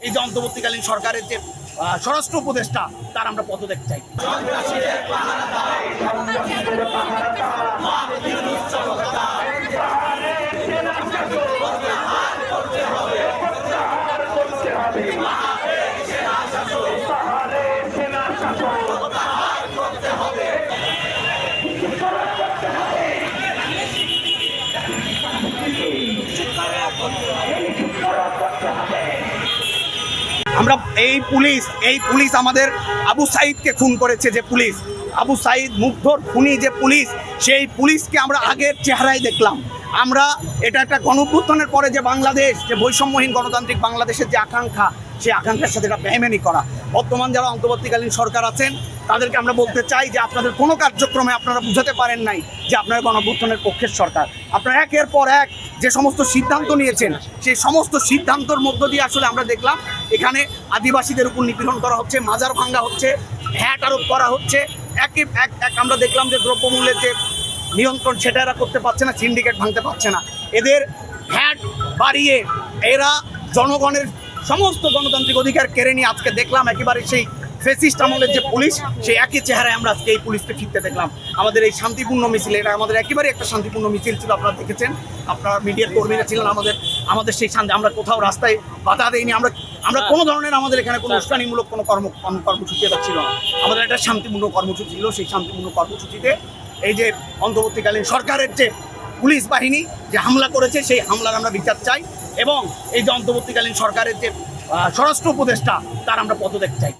এই যে অন্তর্বর্তীকালীন সরকারের যে স্বরাষ্ট্র উপদেষ্টা তার আমরা পদ দেখতে চাই আমরা এই পুলিশ এই পুলিশ আমাদের আবু সাইদকে খুন করেছে যে পুলিশ। আবু সাইদ মুগ্ধর খুনি যে পুলিশ, সেই পুলিশকে আমরা আগের চেহারায় দেখলাম। আমরা এটা একটা গণভ্যুত্থানের পরে যে বাংলাদেশ, যে বৈষম্যহীন গণতান্ত্রিক বাংলাদেশের যে আকাঙ্ক্ষা, সেই আকাঙ্ক্ষার সাথে এটা বেমেনি করা। বর্তমান যারা অন্তর্বর্তীকালীন সরকার আছেন, তাদেরকে আমরা বলতে চাই যে আপনাদের কোনো কার্যক্রমে আপনারা বুঝাতে পারেন নাই যে আপনারা গণভ্যুত্থানের পক্ষের সরকার। আপনারা একের পর এক যে সমস্ত সিদ্ধান্ত নিয়েছেন, সেই সমস্ত সিদ্ধান্তর মধ্য দিয়ে আসলে আমরা দেখলাম এখানে আদিবাসীদের উপর নিপীড়ন করা হচ্ছে, মাজার ভাঙ্গা হচ্ছে হ্যাট আরোপ করা হচ্ছে। একে এক এক আমরা দেখলাম যে দ্রব্যমূল্যের যে নিয়ন্ত্রণ সেটা এরা করতে পারছে না সিন্ডিকেট ভাঙতে পারছে না। এদের হ্যাট বাড়িয়ে এরা জনগণের সমস্ত গণতান্ত্রিক অধিকার কেড়ে নিয়ে আজকে দেখলাম একেবারে সেই ফেসিস্ট আমলের যে পুলিশ, সেই একই চেহারায় আমরা আজকে এই পুলিশকে ফিরতে দেখলাম। আমাদের এই শান্তিপূর্ণ মিছিল, এটা আমাদের একেবারে একটা শান্তিপূর্ণ মিছিল ছিল, আপনারা দেখেছেন। আপনারা মিডিয়ার কর্মীরা ছিলেন আমাদের আমাদের সেই শান্তি, আমরা কোথাও রাস্তায় বাধা দেইনি, আমরা আমরা কোনো ধরনের আমাদের এখানে কোনো উস্কানিমূলক কোনো কর্ম কর্ম- কর্মসূচি এটা ছিল না। আমাদের একটা শান্তিপূর্ণ কর্মসূচি ছিল, সেই শান্তিপূর্ণ কর্মসূচিতে এই যে অন্তর্বর্তীকালীন সরকারের যে পুলিশ বাহিনী যে হামলা করেছে, সেই হামলার আমরা বিচার চাই এবং এই যে অন্তর্বর্তীকালীন সরকারের যে স্বরাষ্ট্র উপদেষ্টা, তার আমরা পদত্যাগ চাই।